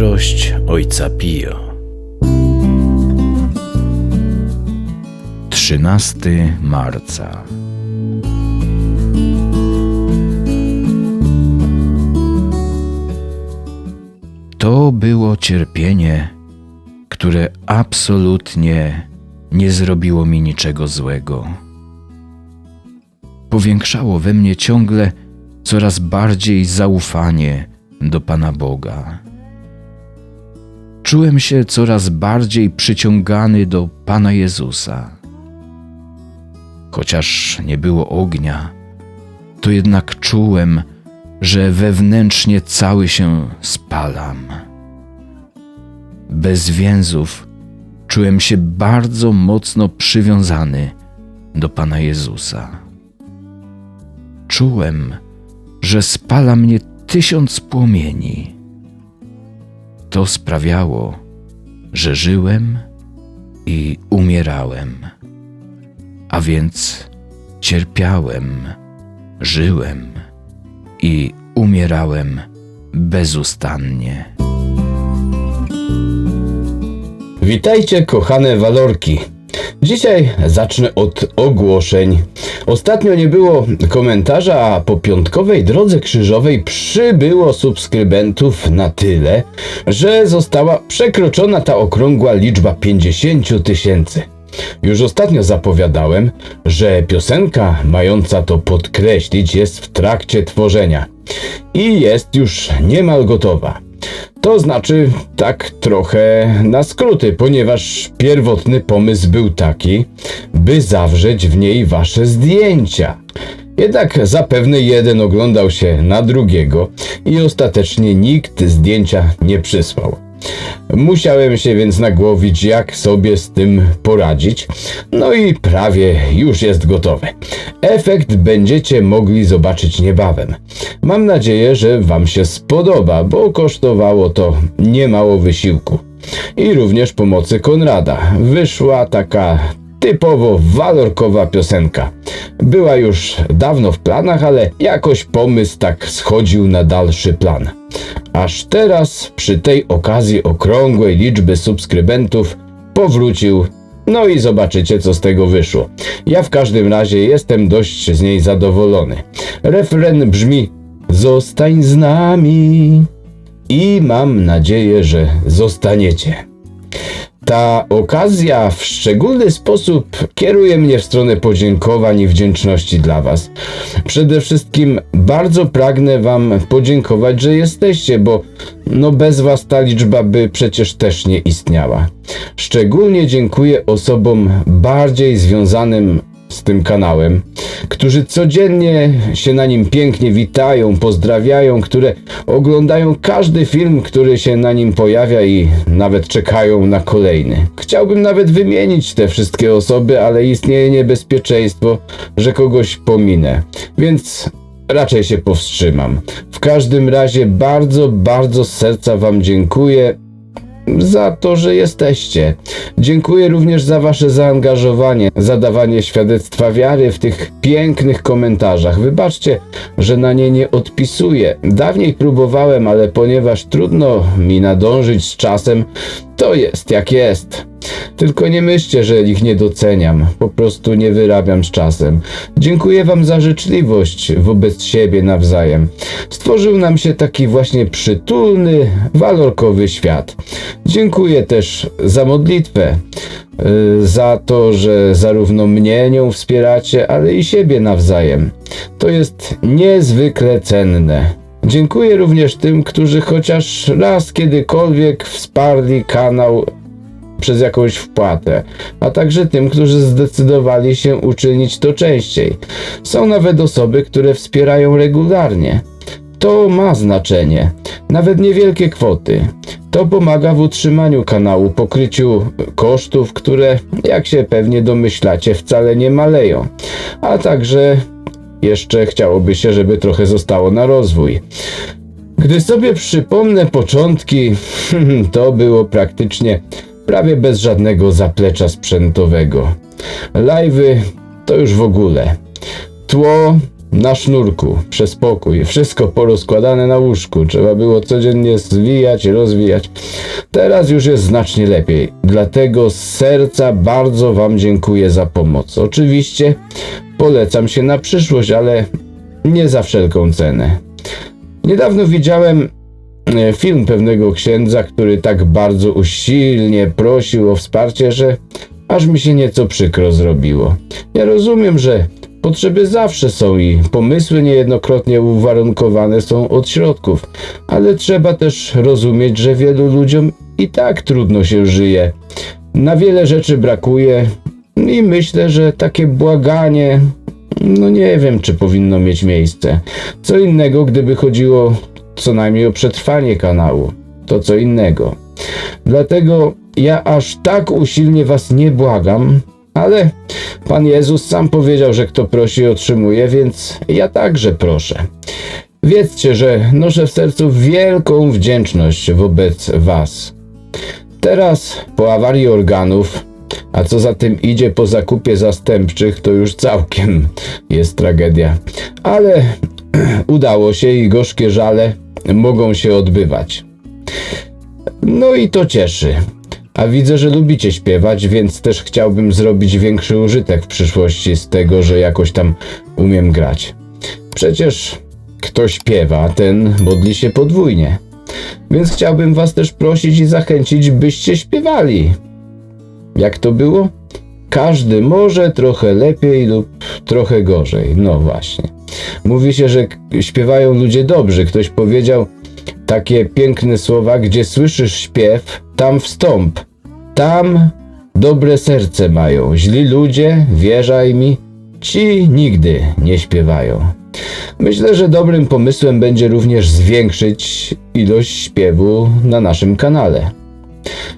Mądrość Ojca Pio. 13 marca. To było cierpienie, które absolutnie nie zrobiło mi niczego złego. Powiększało we mnie ciągle coraz bardziej zaufanie do Pana Boga. Czułem się coraz bardziej przyciągany do Pana Jezusa. Chociaż nie było ognia, to jednak czułem, że wewnętrznie cały się spalam. Bez więzów czułem się bardzo mocno przywiązany do Pana Jezusa. Czułem, że spala mnie tysiąc płomieni. To sprawiało, że żyłem i umierałem, a więc cierpiałem, żyłem i umierałem bezustannie. Witajcie, kochane walorki. Dzisiaj zacznę od ogłoszeń. Ostatnio nie było komentarza, a po piątkowej drodze krzyżowej przybyło subskrybentów na tyle, że została przekroczona ta okrągła liczba 50 tysięcy. Już ostatnio zapowiadałem, że piosenka mająca to podkreślić jest w trakcie tworzenia i jest już niemal gotowa. To znaczy tak trochę na skróty, ponieważ pierwotny pomysł był taki, by zawrzeć w niej wasze zdjęcia. Jednak zapewne jeden oglądał się na drugiego i ostatecznie nikt zdjęcia nie przysłał. Musiałem się więc nagłowić, jak sobie z tym poradzić. No i prawie już jest gotowe. Efekt będziecie mogli zobaczyć niebawem. Mam nadzieję, że Wam się spodoba, bo kosztowało to niemało wysiłku. I również pomocy Konrada. Wyszła taka typowo walorkowa piosenka. Była już dawno w planach, ale jakoś pomysł tak schodził na dalszy plan. Aż teraz, przy tej okazji okrągłej liczby subskrybentów, powrócił. No i zobaczycie, co z tego wyszło. Ja w każdym razie jestem dość z niej zadowolony. Refren brzmi: Zostań z nami. I mam nadzieję, że zostaniecie. Ta okazja w szczególny sposób kieruje mnie w stronę podziękowań i wdzięczności dla Was. Przede wszystkim bardzo pragnę Wam podziękować, że jesteście, bo no bez Was ta liczba by przecież też nie istniała. Szczególnie dziękuję osobom bardziej związanym z tym kanałem, którzy codziennie się na nim pięknie witają, pozdrawiają, które oglądają każdy film, który się na nim pojawia i nawet czekają na kolejny. Chciałbym nawet wymienić te wszystkie osoby, ale istnieje niebezpieczeństwo, że kogoś pominę. Więc raczej się powstrzymam. W każdym razie bardzo, bardzo z serca Wam dziękuję za to, że jesteście. Dziękuję również za Wasze zaangażowanie, za dawanie świadectwa wiary w tych pięknych komentarzach. Wybaczcie, że na nie nie odpisuję. Dawniej próbowałem, ale ponieważ trudno mi nadążyć z czasem, to jest jak jest. Tylko nie myślcie, że ich nie doceniam. Po prostu nie wyrabiam z czasem. Dziękuję Wam za życzliwość wobec siebie nawzajem. Stworzył nam się taki właśnie przytulny, walorkowy świat. Dziękuję też za modlitwę. y, Za to, że zarówno mnie nią wspieracie, ale i siebie nawzajem. To jest niezwykle cenne. Dziękuję również tym, którzy chociaż raz kiedykolwiek wsparli kanał przez jakąś wpłatę, a także tym, którzy zdecydowali się uczynić to częściej. Są nawet osoby, które wspierają regularnie. To ma znaczenie, nawet niewielkie kwoty. To pomaga w utrzymaniu kanału, pokryciu kosztów, które, jak się pewnie domyślacie, wcale nie maleją, a także jeszcze chciałoby się, żeby trochę zostało na rozwój. Gdy sobie przypomnę początki, to było praktycznie prawie bez żadnego zaplecza sprzętowego. Live'y to już w ogóle. Tło na sznurku, przez pokój, wszystko porozkładane na łóżku. Trzeba było codziennie zwijać, rozwijać. Teraz już jest znacznie lepiej. Dlatego z serca bardzo Wam dziękuję za pomoc. Oczywiście polecam się na przyszłość, ale nie za wszelką cenę. Niedawno widziałem film pewnego księdza, który tak bardzo usilnie prosił o wsparcie, że aż mi się nieco przykro zrobiło. Ja rozumiem, że potrzeby zawsze są i pomysły niejednokrotnie uwarunkowane są od środków, ale trzeba też rozumieć, że wielu ludziom i tak trudno się żyje. Na wiele rzeczy brakuje i myślę, że takie błaganie, no nie wiem, czy powinno mieć miejsce. Co innego, gdyby chodziło co najmniej o przetrwanie kanału. To co innego. Dlatego ja aż tak usilnie was nie błagam, ale Pan Jezus sam powiedział, że kto prosi, otrzymuje, więc ja także proszę. Wiedzcie, że noszę w sercu wielką wdzięczność wobec was. Teraz, po awarii organów, a co za tym idzie po zakupie zastępczych, to już całkiem jest tragedia. Ale udało się i gorzkie żale mogą się odbywać. No i to cieszy. A widzę, że lubicie śpiewać, więc też chciałbym zrobić większy użytek w przyszłości z tego, że jakoś tam umiem grać. Przecież kto śpiewa, ten modli się podwójnie. Więc chciałbym was też prosić i zachęcić, byście śpiewali. Jak to było? Każdy może trochę lepiej lub trochę gorzej. No właśnie. Mówi się, że śpiewają ludzie dobrzy. Ktoś powiedział takie piękne słowa, gdzie słyszysz śpiew, tam wstąp. Tam dobre serce mają. Źli ludzie, wierzaj mi, ci nigdy nie śpiewają. Myślę, że dobrym pomysłem będzie również zwiększyć ilość śpiewu na naszym kanale.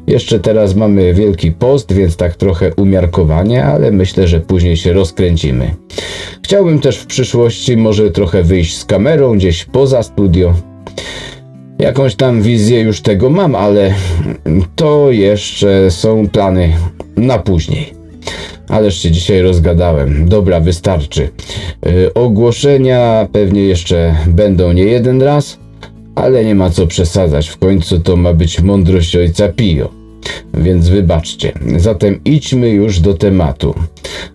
Jeszcze teraz mamy Wielki Post, więc tak trochę umiarkowanie, ale myślę, że później się rozkręcimy. Chciałbym też w przyszłości może trochę wyjść z kamerą gdzieś poza studio. Jakąś tam wizję już tego mam, ale to jeszcze są plany na później. Ależ się dzisiaj rozgadałem. Dobra, wystarczy. Yy, ogłoszenia pewnie jeszcze będą nie jeden raz, ale nie ma co przesadzać. W końcu to ma być mądrość ojca Pio. Więc wybaczcie. Zatem idźmy już do tematu.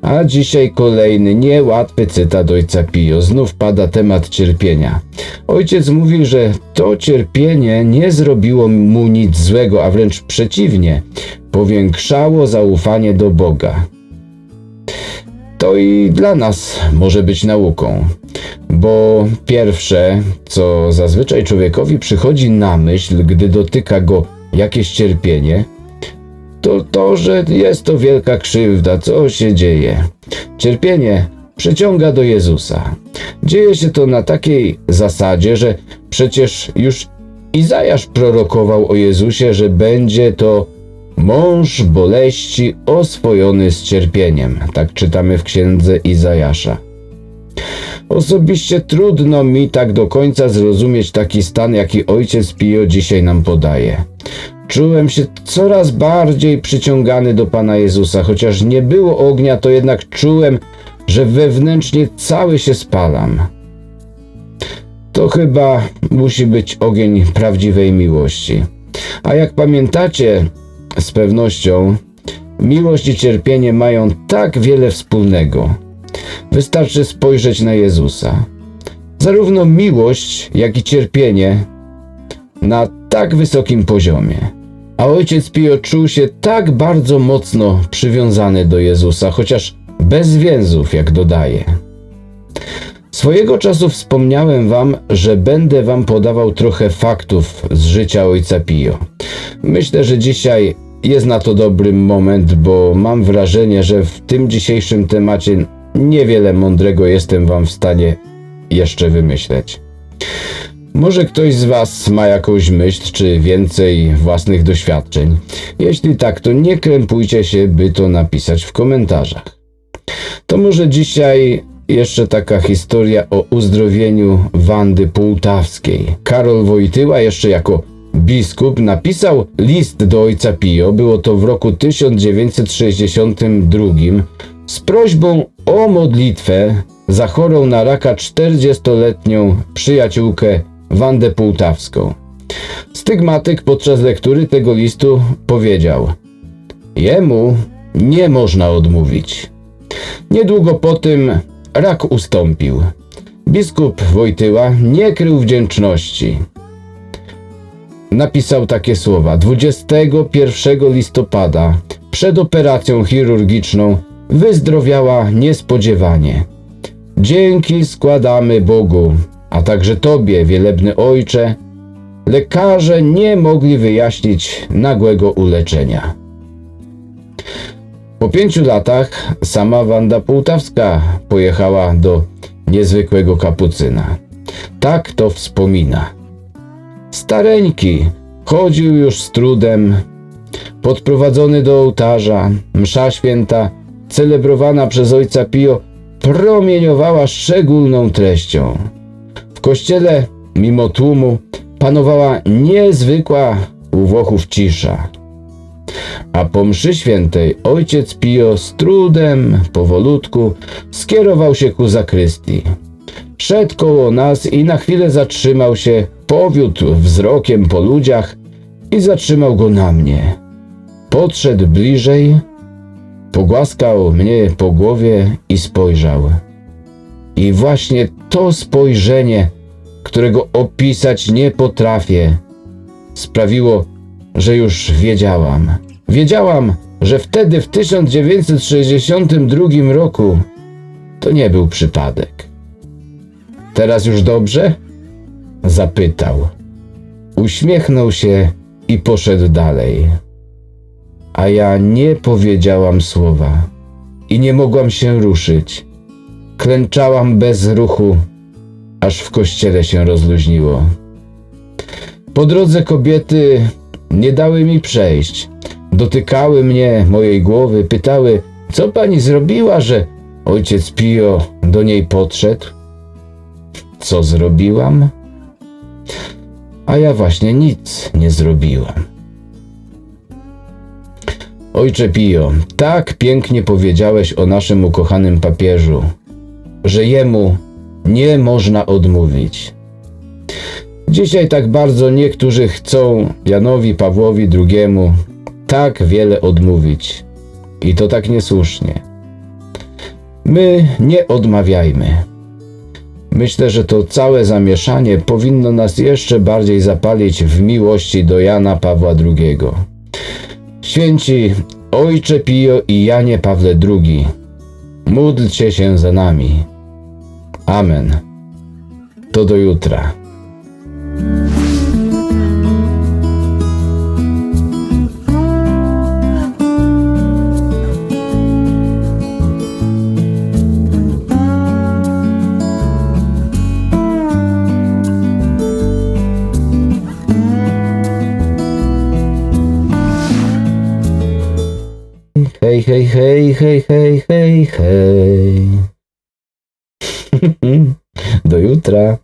A dzisiaj kolejny niełatwy cytat ojca Pio. Znów pada temat cierpienia. Ojciec mówi, że to cierpienie nie zrobiło mu nic złego, a wręcz przeciwnie, powiększało zaufanie do Boga. To i dla nas może być nauką, bo pierwsze, co zazwyczaj człowiekowi przychodzi na myśl, gdy dotyka go jakieś cierpienie, to to, że jest to wielka krzywda, co się dzieje. Cierpienie przyciąga do Jezusa. Dzieje się to na takiej zasadzie, że przecież już Izajasz prorokował o Jezusie, że będzie to mąż boleści oswojony z cierpieniem. Tak czytamy w księdze Izajasza. Osobiście trudno mi tak do końca zrozumieć taki stan, jaki ojciec Pio dzisiaj nam podaje. Czułem się coraz bardziej przyciągany do Pana Jezusa, chociaż nie było ognia, to jednak czułem, że wewnętrznie cały się spalam. To chyba musi być ogień prawdziwej miłości. A jak pamiętacie, z pewnością miłość i cierpienie mają tak wiele wspólnego. Wystarczy spojrzeć na Jezusa. Zarówno miłość, jak i cierpienie na tak wysokim poziomie. A ojciec Pio czuł się tak bardzo mocno przywiązany do Jezusa, chociaż bez więzów, jak dodaje. Swojego czasu wspomniałem wam, że będę wam podawał trochę faktów z życia ojca Pio. Myślę, że dzisiaj jest na to dobry moment, bo mam wrażenie, że w tym dzisiejszym temacie niewiele mądrego jestem wam w stanie jeszcze wymyśleć. Może ktoś z Was ma jakąś myśl, czy więcej własnych doświadczeń? Jeśli tak, to nie krępujcie się, by to napisać w komentarzach. To może dzisiaj jeszcze taka historia o uzdrowieniu Wandy Półtawskiej. Karol Wojtyła jeszcze jako biskup napisał list do ojca Pio, było to w roku 1962, z prośbą o modlitwę za chorą na raka 40-letnią przyjaciółkę Wandę Półtawską. Stygmatyk podczas lektury tego listu powiedział: Jemu nie można odmówić. Niedługo po tym rak ustąpił. Biskup Wojtyła nie krył wdzięczności. Napisał takie słowa: 21 listopada, przed operacją chirurgiczną, wyzdrowiała niespodziewanie. Dzięki składamy Bogu, a także Tobie, wielebny Ojcze. Lekarze nie mogli wyjaśnić nagłego uleczenia. Po pięciu latach sama Wanda Półtawska pojechała do niezwykłego kapucyna. Tak to wspomina. Stareńki chodził już z trudem, podprowadzony do ołtarza, msza święta, celebrowana przez ojca Pio, promieniowała szczególną treścią. Kościele, mimo tłumu, panowała niezwykła u Włochów cisza. A po mszy świętej ojciec Pio z trudem, powolutku, skierował się ku zakrystii. Szedł koło nas i na chwilę zatrzymał się, powiódł wzrokiem po ludziach i zatrzymał go na mnie. Podszedł bliżej, pogłaskał mnie po głowie i spojrzał. I właśnie to spojrzenie, którego opisać nie potrafię, sprawiło, że już wiedziałam. Wiedziałam, że wtedy w 1962 roku to nie był przypadek. Teraz już dobrze? Zapytał. Uśmiechnął się i poszedł dalej. A ja nie powiedziałam słowa i nie mogłam się ruszyć. Klęczałam bez ruchu, aż w kościele się rozluźniło. Po drodze kobiety nie dały mi przejść. Dotykały mnie, mojej głowy, pytały, co pani zrobiła, że ojciec Pio do niej podszedł? Co zrobiłam? A ja właśnie nic nie zrobiłam. Ojcze Pio, tak pięknie powiedziałeś o naszym ukochanym papieżu, że jemu nie można odmówić. Dzisiaj tak bardzo niektórzy chcą Janowi Pawłowi II tak wiele odmówić. I to tak niesłusznie. My nie odmawiajmy. Myślę, że to całe zamieszanie powinno nas jeszcze bardziej zapalić w miłości do Jana Pawła II. Święci Ojcze Pio i Janie Pawle II, módlcie się za nami. Amen. To do jutra. Hej, hej, hej, hej, hej, hej, hej. Do jutra.